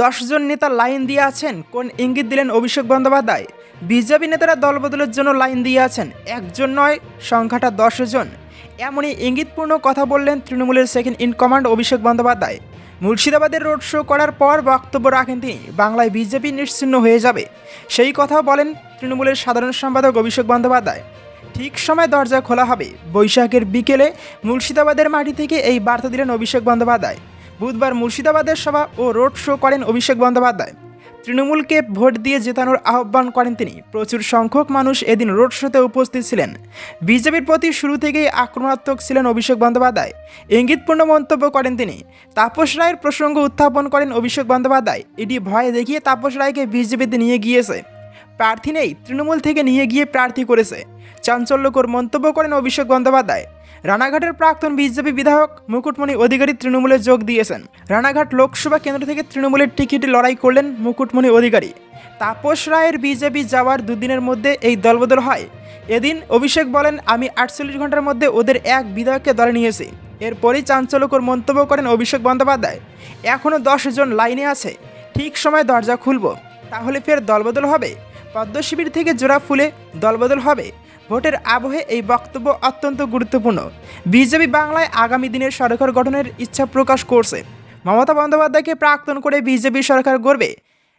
দশজন নেতা লাইন দিয়ে আছেন। কোন ইঙ্গিত দিলেন অভিষেক বন্দ্যোপাধ্যায়? বিজেপি নেতারা দলবদলের জন্য লাইন দিয়ে আছেন। একজন নয়, সংখ্যাটা দশ জন এমনই ইঙ্গিতপূর্ণ কথা বললেন তৃণমূলের second in command Abhishek Bandyopadhyay. মুর্শিদাবাদের রোড শো করার পর বক্তব্য রাখেন তিনি। বাংলায় বিজেপি নিশ্চিহ্ন হয়ে যাবে। সেই কথা বলেন তৃণমূলের সাধারণ সম্পাদক অভিষেক বন্দ্যোপাধ্যায়। ঠিক সময় দরজা খোলা হবে। বৈশাখের বিকেলে মুর্শিদাবাদের মাটি থেকে এই বার্তা দিলেন অভিষেক বন্দ্যোপাধ্যায়। বুধবার মুর্শিদাবাদের সভা ও রোড শো করেন অভিষেক বন্দ্যোপাধ্যায়। তৃণমূলকে ভোট দিয়ে জেতানোর আহ্বান করেন তিনি। প্রচুর সংখ্যক মানুষ এদিন রোড শোতে উপস্থিত ছিলেন। বিজেপির প্রতি শুরু থেকেই আক্রমণাত্মক ছিলেন অভিষেক বন্দ্যোপাধ্যায়। ইঙ্গিতপূর্ণ মন্তব্য করেন তিনি। তাপস রায়ের প্রসঙ্গ উত্থাপন করেন অভিষেক বন্দ্যোপাধ্যায়। এটি ভয় দেখিয়ে তাপস রায়কে বিজেপিতে নিয়ে গিয়েছে। প্রার্থী নেই, তৃণমূল থেকে নিয়ে গিয়ে প্রার্থী করেছে। চাঞ্চল্যকর মন্তব্য করেন অভিষেক বন্দ্যোপাধ্যায়। রানাঘাটের প্রাক্তন বিজেপি বিধায়ক মুকুটমণি অধিকারী তৃণমূলে যোগ দিয়েছেন। রানাঘাট লোকসভা কেন্দ্র থেকে তৃণমূলের টিকিটে লড়াই করলেন মুকুটমণি অধিকারী। তাপস রায়ের বিজেপি যাওয়ার দুদিনের মধ্যে এই দলবদল হয়। এদিন অভিষেক বলেন, আমি আটচল্লিশ ঘণ্টার মধ্যে ওদের এক বিধায়ককে দলে নিয়েছি। এরপরই চাঞ্চল্যকর মন্তব্য করেন অভিষেক বন্দ্যোপাধ্যায়। এখনও জন লাইনে আছে। ঠিক সময় দরজা খুলব। তাহলে ফের দলবদল হবে। পদ্মশিবির থেকে জোড়া ফুলে দলবদল হবে। ভোটের আবহে এই বক্তব্য অত্যন্ত গুরুত্বপূর্ণ। বিজেপি বাংলায় আগামী দিনের সরকার গঠনের ইচ্ছা প্রকাশ করছে। মমতা বন্দ্যোপাধ্যায়কে প্রাক্তন করে বিজেপি সরকার গড়বে।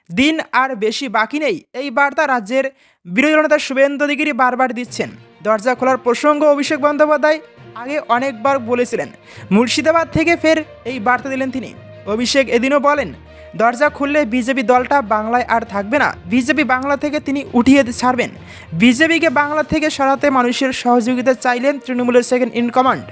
দিন আর বেশি বাকি নেই, এই বার্তা রাজ্যের বিরোধী নেতা শুভেন্দু অধিকারী বারবার দিচ্ছেন। দরজা খোলার প্রসঙ্গ অভিষেক বন্দ্যোপাধ্যায় আগে অনেকবার বলেছিলেন। মুর্শিদাবাদ থেকে ফের এই বার্তা দিলেন তিনি। অভিষেক এদিনও বলেন দরজা খুললে বিজেপি দলটা বাংলায় আর থাকবে না। বিজেপি বাংলা থেকে তিনি উঠিয়ে ছাড়বেন। বিজেপিকে বাংলা থেকে সরাতে মানুষের সহযোগিতা চাইলেন তৃণমূলের সেকেন্ড ইন কমান্ড